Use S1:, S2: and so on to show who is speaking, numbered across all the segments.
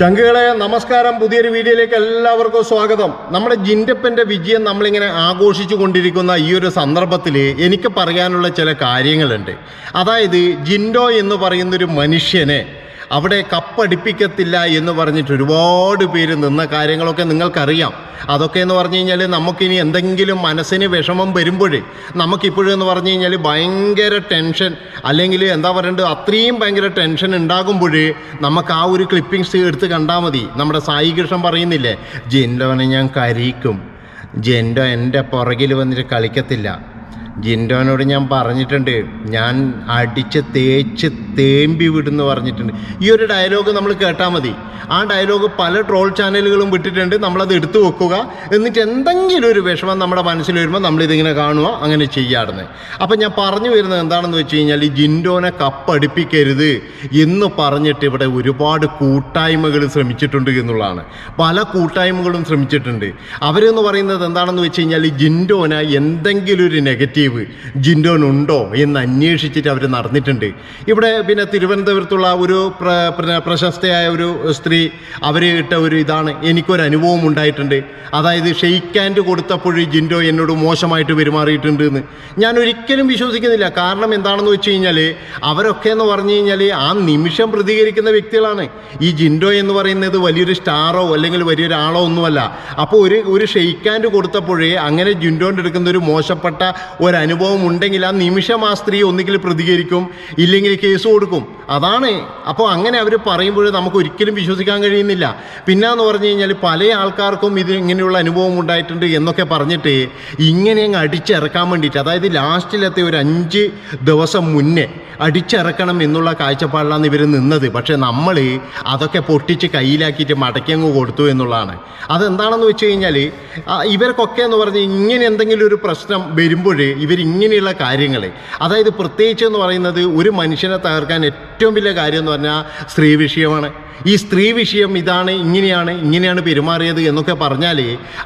S1: ചങ്കുകളെ നമസ്കാരം. പുതിയൊരു വീഡിയോയിലേക്ക് എല്ലാവർക്കും സ്വാഗതം. നമ്മുടെ ജിൻഡപ്പന്റെ വിജയം നമ്മളിങ്ങനെ ആഘോഷിച്ചു കൊണ്ടിരിക്കുന്ന ഈ ഒരു സന്ദർഭത്തിൽ എനിക്ക് പറയാനുള്ള ചില കാര്യങ്ങളുണ്ട്. അതായത് ജിൻഡോ എന്ന് പറയുന്നൊരു മനുഷ്യനെ അവിടെ കപ്പടിപ്പിക്കത്തില്ല എന്ന് പറഞ്ഞിട്ട് ഒരുപാട് പേര് നിന്ന കാര്യങ്ങളൊക്കെ നിങ്ങൾക്കറിയാം. അതൊക്കെ എന്ന് പറഞ്ഞു കഴിഞ്ഞാൽ നമുക്കിനി എന്തെങ്കിലും മനസ്സിന് വിഷമം വരുമ്പോഴേ നമുക്കിപ്പോഴും എന്ന് പറഞ്ഞു കഴിഞ്ഞാൽ ഭയങ്കര ടെൻഷൻ. അല്ലെങ്കിൽ എന്താ പറയേണ്ടത് അത്രയും ഭയങ്കര ടെൻഷൻ ഉണ്ടാകുമ്പോഴേ നമുക്ക് ആ ഒരു ക്ലിപ്പിങ്സ് എടുത്ത് കണ്ടാൽ മതി. നമ്മുടെ സായി കൃഷ്ണൻ പറയുന്നില്ലേ ജെൻഡോനെ ഞാൻ കരീക്കും ജെൻഡോ എന്റെ പുറകിൽ വന്നിട്ട് കളിക്കത്തില്ല. ജിൻഡോനോട് ഞാൻ പറഞ്ഞിട്ടുണ്ട്. ഞാൻ അടിച്ച് തേച്ച് തേമ്പി വിടുന്നു പറഞ്ഞിട്ടുണ്ട്. ഈ ഒരു ഡയലോഗ് നമ്മൾ കേട്ടാൽ മതി. ആ ഡയലോഗ് പല ട്രോൾ ചാനലുകളും വിട്ടിട്ടുണ്ട്. നമ്മളത് എടുത്തു വെക്കുക. എന്നിട്ട് എന്തെങ്കിലും ഒരു വിഷമം നമ്മുടെ മനസ്സിൽ വരുമ്പോൾ നമ്മളിതിങ്ങനെ കാണുക അങ്ങനെ ചെയ്യാറുണ്ട്. അപ്പം ഞാൻ പറഞ്ഞു വരുന്നത് എന്താണെന്ന് വെച്ച് കഴിഞ്ഞാൽ ഈ ജിൻഡോനെ കപ്പടിപ്പിക്കരുത് എന്ന് പറഞ്ഞിട്ട് ഇവിടെ ഒരുപാട് കൂട്ടായ്മകൾ ശ്രമിച്ചിട്ടുണ്ട് എന്നുള്ളതാണ്. പല കൂട്ടായ്മകളും ശ്രമിച്ചിട്ടുണ്ട്. അവരെന്ന് പറയുന്നത് എന്താണെന്ന് വെച്ച് കഴിഞ്ഞാൽ ജിൻഡോന എന്തെങ്കിലും ഒരു നെഗറ്റീവ് ജിൻഡോനുണ്ടോ എന്ന് അന്വേഷിച്ചിട്ട് അവർ നടന്നിട്ടുണ്ട്. ഇവിടെ പിന്നെ തിരുവനന്തപുരത്തുള്ള ഒരു പ്ര പ്ര- പ്രശസ്തയായ ഒരു സ്ത്രീ അവർ ഇട്ട ഒരു ഇതാണ്. എനിക്കൊരു അനുഭവം ഉണ്ടായിട്ടുണ്ട്. അതായത് ഷെയ്ക്ക് കൊടുത്തപ്പോൾ ജിൻഡോ എന്നോട് മോശമായിട്ട് പെരുമാറിയിട്ടുണ്ട് എന്ന്. ഞാൻ ഒരിക്കലും വിശ്വസിക്കുന്നില്ല. കാരണം എന്താണെന്ന് വെച്ച് കഴിഞ്ഞാൽ അവരൊക്കെ എന്ന് പറഞ്ഞു കഴിഞ്ഞാൽ ആ നിമിഷം പ്രതികരിക്കുന്ന വ്യക്തികളാണ്. ഈ ജിൻഡോ എന്ന് പറയുന്നത് വലിയൊരു സ്റ്റാറോ അല്ലെങ്കിൽ വലിയൊരാളോ ഒന്നുമല്ല. അപ്പോൾ ഒരു ഒരു ഷെയ്ക്ക് കൊടുത്തപ്പോഴേ അങ്ങനെ ജിൻഡോന്റെ എടുക്കുന്ന ഒരു മോശപ്പെട്ട ഒരു അനുഭവം ഉണ്ടെങ്കിൽ ആ നിമിഷം ആ സ്ത്രീ ഒന്നുകിൽ പ്രതികരിക്കും ഇല്ലെങ്കിൽ കേസ് കൊടുക്കും. അതാണ്. അപ്പോൾ അങ്ങനെ അവർ പറയുമ്പോൾ നമുക്ക് ഒരിക്കലും വിശ്വസിക്കാൻ കഴിയുന്നില്ല. പിന്നെ എന്ന് പറഞ്ഞു കഴിഞ്ഞാൽ പല ആൾക്കാർക്കും ഇത് ഇങ്ങനെയുള്ള അനുഭവം ഉണ്ടായിട്ടുണ്ട് എന്നൊക്കെ പറഞ്ഞിട്ട് ഇങ്ങനെ അങ്ങ് അടിച്ചിറക്കാൻ വേണ്ടിയിട്ട് അതായത് ലാസ്റ്റിലത്തെ ഒരു അഞ്ച് ദിവസം മുന്നേ അടിച്ചിറക്കണം എന്നുള്ള കാഴ്ചപ്പാടിലാണ് ഇവർ നിന്നത്. പക്ഷേ നമ്മൾ അതൊക്കെ പൊട്ടിച്ച് കയ്യിലാക്കിയിട്ട് മടക്കി അങ്ങ് കൊടുത്തു എന്നുള്ളതാണ്. അതെന്താണെന്ന് വെച്ച് കഴിഞ്ഞാൽ ഇവർക്കൊക്കെ എന്ന് പറഞ്ഞ് ഇങ്ങനെ എന്തെങ്കിലും ഒരു പ്രശ്നം വരുമ്പോൾ ഇവരിങ്ങനെയുള്ള കാര്യങ്ങൾ അതായത് പ്രത്യേകിച്ച് എന്ന് പറയുന്നത് ഒരു മനുഷ്യനെ തകർക്കാൻ ഏറ്റവും വലിയ കാര്യം എന്ന് പറഞ്ഞാൽ സ്ത്രീ വിഷയമാണ്. ഈ സ്ത്രീ വിഷയം ഇതാണ് ഇങ്ങനെയാണ് ഇങ്ങനെയാണ് പെരുമാറിയത് എന്നൊക്കെ പറഞ്ഞാൽ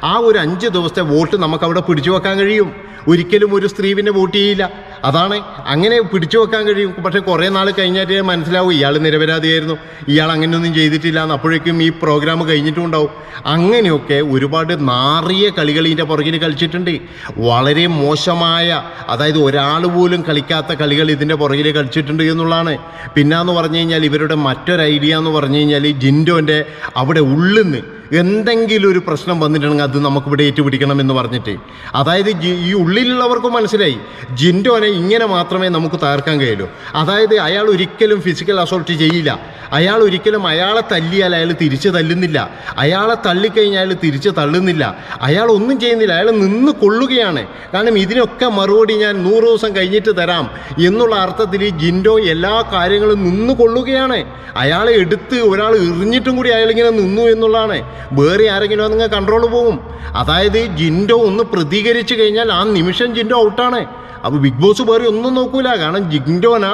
S1: ആ ഒരു അഞ്ച് ദിവസത്തെ വോട്ട് നമുക്കവിടെ പിടിച്ചു വെക്കാൻ കഴിയും. ഒരിക്കലും ഒരു സ്ത്രീ പിന്നെ വോട്ട് ചെയ്യില്ല. അതാണ് അങ്ങനെ പിടിച്ചു വെക്കാൻ കഴിയും. പക്ഷേ കുറേ നാൾ കഴിഞ്ഞാൽ മനസ്സിലാവും ഇയാൾ നിരപരാധിയായിരുന്നു. ഇയാൾ അങ്ങനെയൊന്നും ചെയ്തിട്ടില്ല എന്ന് അപ്പോഴേക്കും ഈ പ്രോഗ്രാം കഴിഞ്ഞിട്ടും ഉണ്ടാവും അങ്ങനെയൊക്കെ ഒരുപാട് നാറിയ കളികൾ ഇതിന്റെ പുറകിൽ കളിച്ചിട്ടുണ്ട്. വളരെ മോശമായ അതായത് ഒരാൾ പോലും കളിക്കാത്ത കളികൾ ഇതിന്റെ പുറകിൽ കളിച്ചിട്ടുണ്ട് എന്നുള്ളതാണ്. പിന്നെന്ന് പറഞ്ഞു കഴിഞ്ഞാൽ ഇവരുടെ മറ്റൊരു ഐഡിയ എന്ന് പറഞ്ഞു കഴിഞ്ഞാൽ ജിൻഡോന്റെ അവിടെ ഉള്ളിന്ന് എന്തെങ്കിലും ഒരു പ്രശ്നം വന്നിട്ടുണ്ടെങ്കിൽ അത് നമുക്കിവിടെ ഏറ്റുപിടിക്കണം എന്ന് പറഞ്ഞിട്ട്. അതായത് ഈ ഉള്ളിലുള്ളവർക്ക് മനസ്സിലായി. ജിൻഡോനെ ഇങ്ങനെ മാത്രമേ നമുക്ക് തകർക്കാൻ കഴിയുള്ളൂ. അതായത് അയാൾ ഒരിക്കലും ഫിസിക്കൽ അസോൾട്ട് ചെയ്യില്ല. അയാൾ ഒരിക്കലും അയാളെ തല്ലിയാൽ അയാൾ തിരിച്ച് തല്ലുന്നില്ല. അയാളെ തള്ളിക്കഴിഞ്ഞാൽ അയാൾ തിരിച്ച് തള്ളുന്നില്ല. അയാൾ ഒന്നും ചെയ്യുന്നില്ല. അയാൾ നിന്ന് കൊള്ളുകയാണ്. കാരണം ഇതിനൊക്കെ മറുപടി ഞാൻ നൂറ് ദിവസം കഴിഞ്ഞിട്ട് തരാം എന്നുള്ള അർത്ഥത്തിൽ ഈ ജിൻഡോ എല്ലാ കാര്യങ്ങളും നിന്ന് കൊള്ളുകയാണ്. അയാളെ എടുത്ത് ഒരാൾ എറിഞ്ഞിട്ടും കൂടി അയാൾ ഇങ്ങനെ നിന്നു എന്നുള്ളതാണ്. വേറെ ആരെങ്കിലും നിങ്ങൾ കൺട്രോൾ പോകും. അതായത് ജിൻഡോ ഒന്ന് പ്രതികരിച്ചു കഴിഞ്ഞാൽ ആ നിമിഷം ജിൻഡോ ഔട്ടാണ് അപ്പോൾ ബിഗ് ബോസ് വേറെ ഒന്നും നോക്കൂല. കാരണം ജിൻഡോന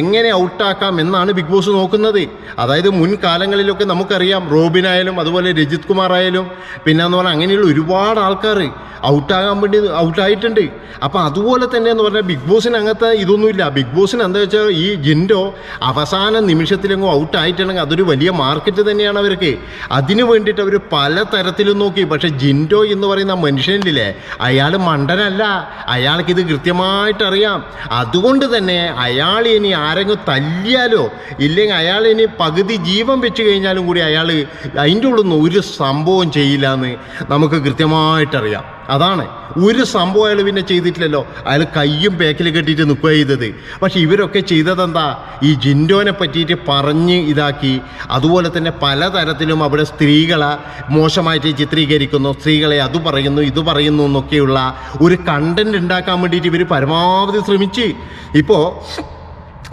S1: എങ്ങനെ ഔട്ടാക്കാം എന്നാണ് ബിഗ് ബോസ് നോക്കുന്നത്. അതായത് മുൻകാലങ്ങളിലൊക്കെ നമുക്കറിയാം റോബിൻ ആയാലും അതുപോലെ രജിത് കുമാർ ആയാലും പിന്നെ എന്ന് പറഞ്ഞാൽ അങ്ങനെയുള്ള ഒരുപാട് ആൾക്കാർ ഔട്ടാകാൻ വേണ്ടി ഔട്ടായിട്ടുണ്ട്. അപ്പോൾ അതുപോലെ തന്നെ എന്ന് പറഞ്ഞാൽ ബിഗ് ബോസിന് അങ്ങനത്തെ ഇതൊന്നുമില്ല. ബിഗ് ബോസിന് എന്താ വെച്ചാൽ ഈ ജിൻഡോ അവസാന നിമിഷത്തിലെങ്ങോ ഔട്ടായിട്ടുണ്ടെങ്കിൽ അതൊരു വലിയ മാർക്കറ്റ് തന്നെയാണ് അവർക്ക്. അതിനു വേണ്ടിയിട്ട് അവർ പല തരത്തിലും നോക്കി. പക്ഷേ ജിൻഡോ എന്ന് പറയുന്ന മനുഷ്യനില്ലേ അയാൾ മണ്ടനല്ല. അയാൾക്ക് ഇത് കൃത്യമായിട്ട് അറിയാം അതുകൊണ്ട് തന്നെ അയാൾ ഇനി ആരെങ്കിലും തല്ലിയാലോ ഇല്ലെങ്കിൽ അയാൾ ഇനി പകുതി ജീവൻ വെച്ച് കഴിഞ്ഞാലും കൂടി അയാൾ അതിന്റെ ഉള്ളിൽ നിന്ന് ഒരു സംഭവം ചെയ്യില്ല എന്ന് നമുക്ക് കൃത്യമായിട്ടറിയാം. അതാണ്. ഒരു സംഭവം അയാൾ പിന്നെ ചെയ്തിട്ടില്ലല്ലോ. അയാൾ കയ്യും പേക്കിൽ കെട്ടിയിട്ട് നിൽക്കുക ചെയ്തത്. പക്ഷെ ഇവരൊക്കെ ചെയ്തതെന്താ? ഈ ജിൻഡോനെ പറ്റിയിട്ട് പറഞ്ഞ് ഇതാക്കി. അതുപോലെ തന്നെ പലതരത്തിലും അവിടെ സ്ത്രീകളെ മോശമായിട്ട് ചിത്രീകരിക്കുന്നു. സ്ത്രീകളെ അത് പറയുന്നു ഇത് പറയുന്നു എന്നൊക്കെയുള്ള ഒരു കണ്ടന്റ് ഉണ്ടാക്കാൻ വേണ്ടിയിട്ട് ഇവർ പരമാവധി ശ്രമിച്ച്. ഇപ്പോൾ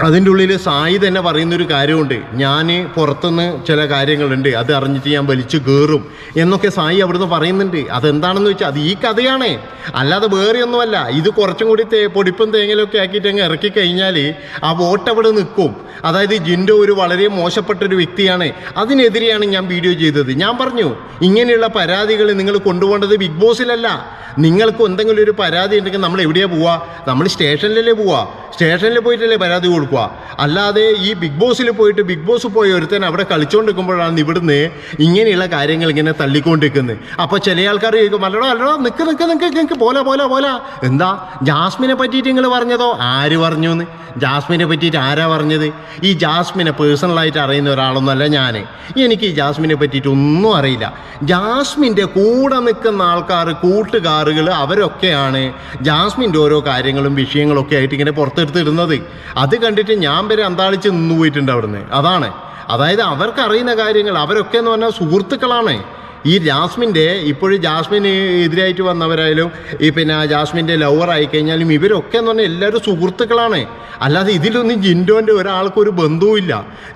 S1: അതിന്റെ ഉള്ളിൽ സായി തന്നെ പറയുന്നൊരു കാര്യമുണ്ട്. ഞാൻ പുറത്തുനിന്ന് ചില കാര്യങ്ങളുണ്ട്. അത് അറിഞ്ഞിട്ട് ഞാൻ വലിച്ചു കയറും എന്നൊക്കെ സായി അവിടുന്ന് പറയുന്നുണ്ട്. അതെന്താണെന്ന് വെച്ചാൽ അത് ഈ കഥയാണ്. അല്ലാതെ വേറെ ഒന്നുമല്ല ഇത് കുറച്ചും കൂടി തേ പൊടിപ്പും തേങ്ങലൊക്കെ ആക്കിയിട്ട് അങ്ങ് ഇറക്കി കഴിഞ്ഞാൽ ആ വോട്ട് അവിടെ നിൽക്കും. അതായത് ജിൻഡോ ഒരു വളരെ മോശപ്പെട്ടൊരു വ്യക്തിയാണ്. അതിനെതിരെയാണ് ഞാൻ വീഡിയോ ചെയ്തത്. ഞാൻ പറഞ്ഞു ഇങ്ങനെയുള്ള പരാതികൾ നിങ്ങൾ കൊണ്ടുപോകേണ്ടത് ബിഗ് ബോസിലല്ല. നിങ്ങൾക്ക് എന്തെങ്കിലും ഒരു പരാതി ഉണ്ടെങ്കിൽ നമ്മൾ എവിടെയാണ് പോവുക നമ്മൾ സ്റ്റേഷനിലല്ലേ പോവുക സ്റ്റേഷനിൽ പോയിട്ടല്ലേ പരാതി കൊടുക്കുക അല്ലാതെ ഈ ബിഗ് ബോസിൽ പോയിട്ട് ബിഗ് ബോസ് പോയ ഒരുത്തൻ അവിടെ കളിച്ചുകൊണ്ടിരിക്കുമ്പോഴാണ് ഇവിടുന്ന് ഇങ്ങനെയുള്ള കാര്യങ്ങൾ ഇങ്ങനെ തള്ളിക്കൊണ്ടിരിക്കുന്നത് അപ്പോൾ ചില ആൾക്കാർ ചോദിക്കും അല്ലടോ അല്ലടോ നിൽക്ക് നിൽക്ക് നിൽക്ക് നിൽക്ക് പോലെ പോലെ പോലെ. എന്താ ജാസ്മിനെ പറ്റിയിട്ട് നിങ്ങൾ പറഞ്ഞതോ? ആര് പറഞ്ഞു എന്ന് ജാസ്മിനെ പറ്റിയിട്ട് ആരാ പറഞ്ഞത്? ഈ ജാസ്മിനെ പേഴ്സണലായിട്ട് അറിയുന്ന ഒരാളൊന്നുമല്ല ഞാൻ എനിക്ക് ഈ ജാസ്മിനെ പറ്റിയിട്ട് ഒന്നും അറിയില്ല. ജാസ്മിന്റെ കൂടെ നിൽക്കുന്ന ആൾക്കാർ കൂട്ടുകാരുകൾ അവരൊക്കെയാണ് ജാസ്മിന്റെ ഓരോ കാര്യങ്ങളും വിഷയങ്ങളൊക്കെ ആയിട്ട് ഇങ്ങനെ പുറത്തെടുത്തിടുന്നത്. അത് കണ്ടിട്ട് ഞാൻ വരെ അന്താളിച്ച് നിന്ന് പോയിട്ടുണ്ട് അവിടുന്ന്. അതാണ്. അതായത് അവർക്കറിയുന്ന കാര്യങ്ങൾ അവരൊക്കെ എന്ന് പറഞ്ഞാൽ സുഹൃത്തുക്കളാണ്. ഈ ജാസ്മിന്റെ ഇപ്പോഴും ജാസ്മിന് എതിരായിട്ട് വന്നവരായാലും ഈ പിന്നെ ജാസ്മിന്റെ ലവർ ആയിക്കഴിഞ്ഞാലും ഇവരൊക്കെ എന്ന് പറഞ്ഞാൽ എല്ലാവരും സുഹൃത്തുക്കളാണ്. അല്ലാതെ ഇതിലൊന്നും ജിൻഡോന്റെ ഒരാൾക്കൊരു ബന്ധവുമില്ല.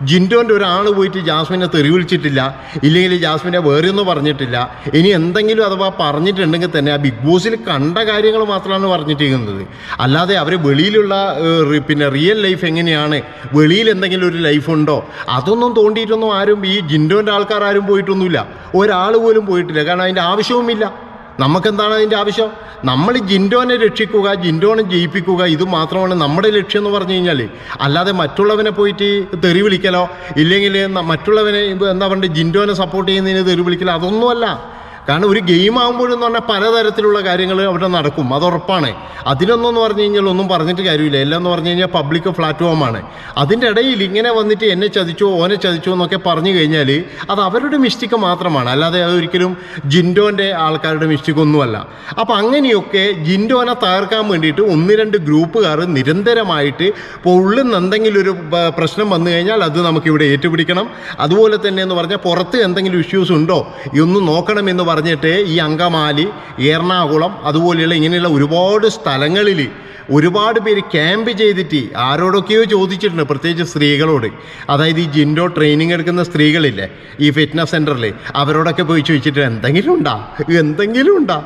S1: ജിൻഡോന്റെ ഒരാൾ പോയിട്ട് ജാസ്മിനെ തെറി വിളിച്ചിട്ടില്ല ഇല്ലെങ്കിൽ ജാസ്മിനെ വേറെ ഒന്നും പറഞ്ഞിട്ടില്ല. ഇനി എന്തെങ്കിലും അഥവാ പറഞ്ഞിട്ടുണ്ടെങ്കിൽ തന്നെ ആ ബിഗ് ബോസിൽ കണ്ട കാര്യങ്ങൾ മാത്രമാണ് പറഞ്ഞിട്ടിരിക്കുന്നത് അല്ലാതെ അവർ വെളിയിലുള്ള പിന്നെ റിയൽ ലൈഫ് എങ്ങനെയാണ്? വെളിയിൽ എന്തെങ്കിലും ഒരു ലൈഫ് ഉണ്ടോ? അതൊന്നും തോണ്ടിയിട്ടൊന്നും ആരും ഈ ജിൻഡോന്റെ ആൾക്കാർ ആരും പോയിട്ടൊന്നുമില്ല. ഒരാൾ പോലും പോയിട്ടില്ല. കാരണം അതിന്റെ ആവശ്യവുമില്ല. നമുക്കെന്താണ് അതിന്റെ ആവശ്യം? നമ്മൾ ജിൻഡോനെ രക്ഷിക്കുക ജിൻഡോനെ ജയിപ്പിക്കുക ഇത് മാത്രമാണ് നമ്മുടെ ലക്ഷ്യം എന്ന് പറഞ്ഞു കഴിഞ്ഞാൽ അല്ലാതെ മറ്റുള്ളവനെ പോയിട്ട് തെറി വിളിക്കലോ ഇല്ലെങ്കിൽ മറ്റുള്ളവനെ എന്താ പറയുക ജിൻഡോനെ സപ്പോർട്ട് ചെയ്യുന്നതിന് തെറി വിളിക്കലോ അതൊന്നുമല്ല. കാരണം ഒരു ഗെയിം ആകുമ്പോഴെന്ന് പറഞ്ഞാൽ പലതരത്തിലുള്ള കാര്യങ്ങൾ അവിടെ നടക്കും. അത് ഉറപ്പാണ്. അതിനൊന്നും എന്ന് പറഞ്ഞു കഴിഞ്ഞാൽ ഒന്നും പറഞ്ഞിട്ട് കാര്യമില്ല. എല്ലാം എന്ന് പറഞ്ഞു കഴിഞ്ഞാൽ പബ്ലിക് പ്ലാറ്റ്ഫോമാണ് അതിന്റെ ഇടയിൽ ഇങ്ങനെ വന്നിട്ട് എന്നെ ചതിച്ചോ ഓനെ ചതിച്ചോ എന്നൊക്കെ പറഞ്ഞു കഴിഞ്ഞാൽ അത് അവരുടെ മിസ്റ്റേക്ക് മാത്രമാണ്. അല്ലാതെ അതൊരിക്കലും ജിൻഡോന്റെ ആൾക്കാരുടെ മിസ്റ്റേക്ക് ഒന്നുമല്ല. അപ്പോൾ അങ്ങനെയൊക്കെ ജിൻഡോനെ തകർക്കാൻ വേണ്ടിയിട്ട് ഒന്ന് രണ്ട് ഗ്രൂപ്പുകാർ നിരന്തരമായിട്ട് ഇപ്പോൾ ഉള്ളിൽ എന്തെങ്കിലും ഒരു പ്രശ്നം വന്നു കഴിഞ്ഞാൽ അത് നമുക്കിവിടെ ഏറ്റുപിടിക്കണം. അതുപോലെ തന്നെ എന്ന് പറഞ്ഞാൽ പുറത്ത് എന്തെങ്കിലും ഇഷ്യൂസ് ഉണ്ടോ? ഇതൊന്ന് നോക്കണമെന്ന് പറഞ്ഞിട്ട് ഈ അങ്കമാലി എറണാകുളം അതുപോലെയുള്ള ഇങ്ങനെയുള്ള ഒരുപാട് സ്ഥലങ്ങളിൽ ഒരുപാട് പേര് ക്യാമ്പ് ചെയ്തിട്ട് ആരോടൊക്കെയോ ചോദിച്ചിട്ടുണ്ട് പ്രത്യേകിച്ച് സ്ത്രീകളോട്. അതായത് ഈ ജിൻഡോ ട്രെയിനിങ് എടുക്കുന്ന സ്ത്രീകളില്ലേ ഈ ഫിറ്റ്നസ് സെന്ററിൽ അവരോടൊക്കെ പോയി ചോദിച്ചിട്ട് എന്തെങ്കിലും ഉണ്ടാ? എന്തെങ്കിലും ഉണ്ടാ?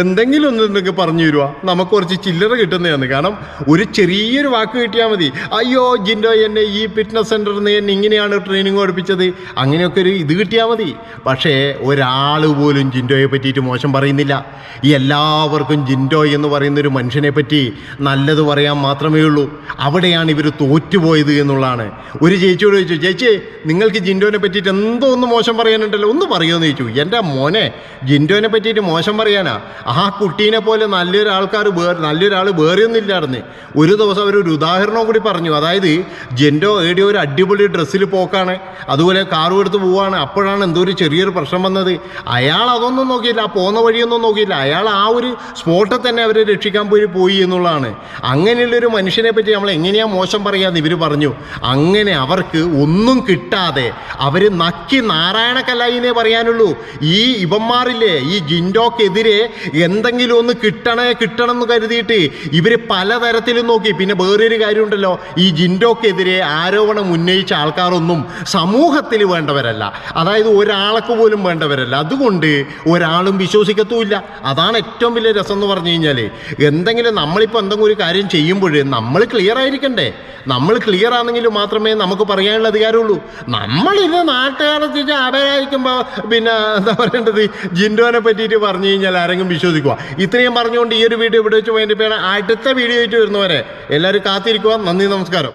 S1: എന്തെങ്കിലും ഒന്നുണ്ടെങ്കിൽ പറഞ്ഞു തരുവ. നമുക്ക് കുറച്ച് ചില്ലറ കിട്ടുന്നതാണ്. കാരണം ഒരു ചെറിയൊരു വാക്ക് കിട്ടിയാൽ മതി. അയ്യോ ജിൻഡോ എന്നെ ഈ ഫിറ്റ്നസ് സെന്ററിൽ നിന്ന് എന്നെ ഇങ്ങനെയാണ് ട്രെയിനിങ് പഠിപ്പിച്ചത്. അങ്ങനെയൊക്കെ ഒരു ഇത് കിട്ടിയാൽ മതി. പക്ഷേ ഒരാൾ പോലും ജിൻഡോയെ പറ്റിയിട്ട് മോശം പറയുന്നില്ല. എല്ലാവർക്കും ജിൻഡോ എന്ന് പറയുന്ന ഒരു മനുഷ്യനെ പറ്റി നല്ലത് പറയാൻ മാത്രമേ ഉള്ളൂ. അവിടെയാണ് ഇവർ തോറ്റുപോയത് എന്നുള്ളതാണ്. ഒരു ചേച്ചിയോട് ചോദിച്ചു ചേച്ചി നിങ്ങൾക്ക് ജിൻഡോനെ പറ്റിയിട്ട് എന്തോ ഒന്ന് മോശം പറയാനുണ്ടല്ലോ? ഒന്ന് പറയുമെന്ന് ചോദിച്ചു. എന്റെ മോനെ ജിൻഡോനെ പറ്റിയിട്ട് മോശം പറയാനാ? ആ കുട്ടീനെ പോലെ നല്ലൊരാൾക്കാർ വേറെ നല്ലൊരാൾ വേറെയൊന്നുമില്ലായിരുന്നു ഒരു ദിവസം അവരൊരു ഉദാഹരണം കൂടി പറഞ്ഞു. അതായത് ജിൻഡോ ഏടിയ ഒരു അടിപൊളി ഡ്രസ്സിൽ പോക്കാണ്. അതുപോലെ കാറും എടുത്ത് പോവാണ്. അപ്പോഴാണ് എന്തോ ഒരു ചെറിയൊരു പ്രശ്നം വന്നത്. അയാൾ അതൊന്നും നോക്കിയില്ല പോകുന്ന വഴിയൊന്നും നോക്കിയില്ല. അയാൾ ആ ഒരു സ്പോട്ടിൽ തന്നെ അവരെ രക്ഷിക്കാൻ പോയി പോയി എന്നുള്ളതാണ്. അങ്ങനെയുള്ളൊരു മനുഷ്യനെ പറ്റി നമ്മൾ എങ്ങനെയാണ് മോശം പറയാന്ന് ഇവർ പറഞ്ഞു. അങ്ങനെ അവർക്ക് ഒന്നും കിട്ടാതെ അവർ നക്കി നാരായണ കലായിനെ പറയാനുള്ളൂ. ഈ ഇവന്മാരില്ലേ ഈ ജിൻഡോക്കെതിരെ എന്തെങ്കിലും ഒന്ന് കിട്ടണേ കിട്ടണം എന്ന് കരുതിയിട്ട് ഇവർ പലതരത്തിലും നോക്കി. പിന്നെ വേറൊരു കാര്യമുണ്ടല്ലോ ഈ ജിൻഡോക്കെതിരെ ആരോപണം ഉന്നയിച്ച ആൾക്കാരൊന്നും സമൂഹത്തിൽ വേണ്ടവരല്ല. അതായത് ഒരാൾക്ക് പോലും വേണ്ടവരല്ല. അതുകൊണ്ട് ഒരാളും വിശ്വസിക്കത്തുമില്ല. അതാണ് ഏറ്റവും വലിയ രസം എന്ന് പറഞ്ഞു കഴിഞ്ഞാൽ എന്തെങ്കിലും നമ്മളിപ്പോൾ എന്തെങ്കിലും ഒരു കാര്യം ചെയ്യുമ്പോൾ നമ്മൾ ക്ലിയർ ആയിരിക്കണ്ടേ? നമ്മൾ ക്ലിയർ ആണെങ്കിൽ മാത്രമേ നമുക്ക് പറയാനുള്ള അധികാരമുള്ളൂ. നമ്മളിത് നാട്ടുകാരെത്തിച്ച് അവരായിരിക്കുമ്പോൾ പിന്നെ എന്താ പറയേണ്ടത്? ജിൻഡോനെ പറ്റിയിട്ട് പറഞ്ഞു കഴിഞ്ഞാൽ ആരെങ്കിലും വിശ്വസിക്കുക ഇത്രയും പറഞ്ഞുകൊണ്ട് ഈ ഒരു വീഡിയോ ഇവിടെ വെച്ച് വേണ്ടി അടുത്ത വീഡിയോ ആയിട്ട് വരുന്നവരെ എല്ലാവരും കാത്തിരിക്കുക. നന്ദി നമസ്കാരം.